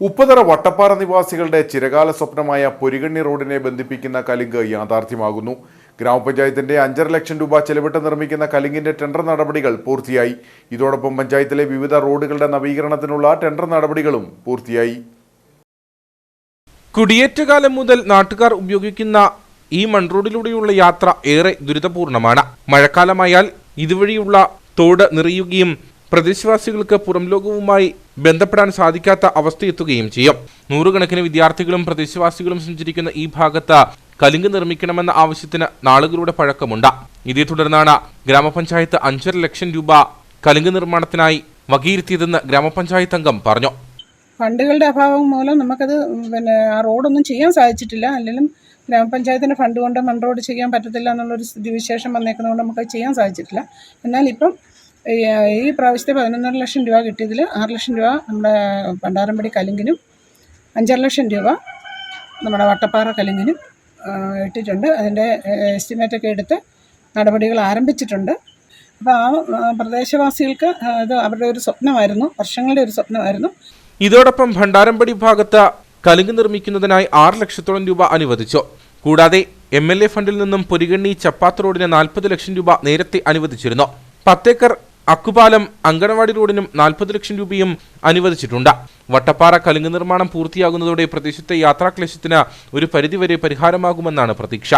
ഉപ്പതറ വട്ടപ്പാറ നിവാസികളുടെ ചിരകാല സ്വപ്നമായ പൊരികണ്ണി റോഡിനെ ബന്ധിപ്പിക്കുന്ന കലിങ്ക് യാഥാർത്ഥ്യമാകുന്നു. ഗ്രാമപഞ്ചായത്തിന്റെ അഞ്ചര ലക്ഷം രൂപ ചെലവിട്ട് നിർമ്മിക്കുന്ന കലിങ്കിന്റെ ടെൻഡർ നടപടികൾ പൂർത്തിയായി. ഇതോടൊപ്പം പഞ്ചായത്തിലെ വിവിധ റോഡുകളുടെ നവീകരണത്തിനുള്ള ടെൻഡർ നടപടികളും പൂർത്തിയായി. കുടിയേറ്റകാലം മുതൽ നാട്ടുകാർ ഉപയോഗിക്കുന്ന ഈ മൺറോഡിലൂടെയുള്ള യാത്ര ഏറെ ദുരിതപൂർണമാണ്. മഴക്കാലമായാൽ ഇതുവഴിയുള്ള തോട് നിറയുകയും പ്രദേശവാസികൾക്ക് പുറം ലോകവുമായി ബന്ധപ്പെടാൻ സാധിക്കാത്ത അവസ്ഥയെത്തുകയും ചെയ്യും. നൂറുകണക്കിന് വിദ്യാർത്ഥികളും പ്രദേശവാസികളും സഞ്ചരിക്കുന്ന ഈ ഭാഗത്ത് കലിങ്ക് നിർമ്മിക്കണമെന്ന ആവശ്യത്തിന് നാളുകളുടെ പഴക്കമുണ്ട്. ഇതേ തുടർന്നാണ് ഗ്രാമപഞ്ചായത്ത് അഞ്ചര ലക്ഷം രൂപ കലിങ്ക് നിർമ്മാണത്തിനായി വകയിരുത്തിയതെന്ന് ഗ്രാമപഞ്ചായത്ത് അംഗം പറഞ്ഞു. ഫണ്ടുകളുടെ അഭാവം മൂലം നമുക്കത് പിന്നെ ആ റോഡൊന്നും ചെയ്യാൻ സാധിച്ചിട്ടില്ല. അല്ലെങ്കിലും ഗ്രാമപഞ്ചായത്തിന്റെ ഫണ്ട് കൊണ്ട് മൺ റോഡ് ചെയ്യാൻ പറ്റത്തില്ല എന്നുള്ളൊരു സ്ഥിതിവിശേഷം വന്നേക്കുന്നതുകൊണ്ട് നമുക്കത് ചെയ്യാൻ സാധിച്ചിട്ടില്ല. എന്നാൽ ഇപ്പം ഈ പ്രാവശ്യത്തെ പതിനൊന്നര ലക്ഷം രൂപ കിട്ടിയതിൽ ആറ് ലക്ഷം രൂപ നമ്മുടെ പണ്ടാരമ്പടി കലിങ്കിനും അഞ്ചര ലക്ഷം രൂപ നമ്മുടെ വട്ടപ്പാറ കലിങ്ങിനും ആ, ഇട്ടിട്ടുണ്ട്. അതിന്റെ എസ്റ്റിമേറ്റൊക്കെ എടുത്ത് നടപടികൾ ആരംഭിച്ചിട്ടുണ്ട്. അപ്പോൾ ആ, പ്രദേശവാസികൾക്ക് അത് അവരുടെ ഒരു സ്വപ്നമായിരുന്നു. വർഷങ്ങളുടെ ഒരു സ്വപ്നമായിരുന്നു. ഇതോടൊപ്പം ഭണ്ഡാരമ്പടി ഭാഗത്ത് കലുങ്ക് നിർമ്മിക്കുന്നതിനായി ആറ് ലക്ഷത്തോളം രൂപ അനുവദിച്ചു. കൂടാതെ എം എൽ എ ഫണ്ടിൽ നിന്നും പുരികണ്ണി ചപ്പാത്ത് റോഡിന് നാൽപ്പത് ലക്ഷം രൂപ നേരത്തെ അനുവദിച്ചിരുന്നു. പത്തേക്കർ അക്കുപാലം അങ്കണവാടി റോഡിനും നാൽപ്പത് ലക്ഷം രൂപയും അനുവദിച്ചിട്ടുണ്ട്. വട്ടപ്പാറ കലുങ്ക് നിർമ്മാണം പൂർത്തിയാകുന്നതോടെ പ്രദേശത്തെ യാത്രാക്ലേശത്തിന് ഒരു പരിധിവരെ പരിഹാരമാകുമെന്നാണ് പ്രതീക്ഷ.